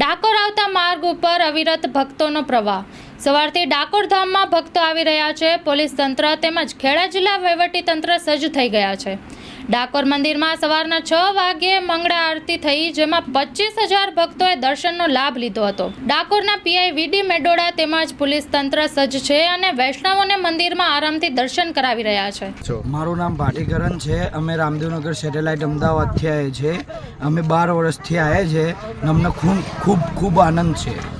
ડાકોર આવતા માર્ગ ઉપર અવિરત ભક્તોનો પ્રવાહ. સવારથી ડાકોર ધામમાં ભક્તો આવી રહ્યા છે. પોલીસ તંત્ર તેમજ ખેડા જિલ્લા વહીવટી તંત્ર સજ્જ થઈ ગયા છે. ડાકોર મંદિરમાં સવારના છ વાગ્યે મંગળા આરતી થઈ, જેમાં પચીસ હજાર ભક્તોએ દર્શનનો લાભ લીધો હતો. ડાકોરના પીઆઈ વીડી મેડોડા તેમજ પોલીસ તંત્ર સજ્જ છે અને વૈષ્ણવોને મંદિરમાં આરામથી દર્શન કરાવી રહ્યા છે. મારું નામ ભાટીકરણ છે. અમે રામદેવનગર સેટેલાઇટ અમદાવાદથી આવ્યા છે. અમે બાર વર્ષથી આવ્યા છે. અમને ખૂબ ખૂબ ખૂબ આનંદ છે.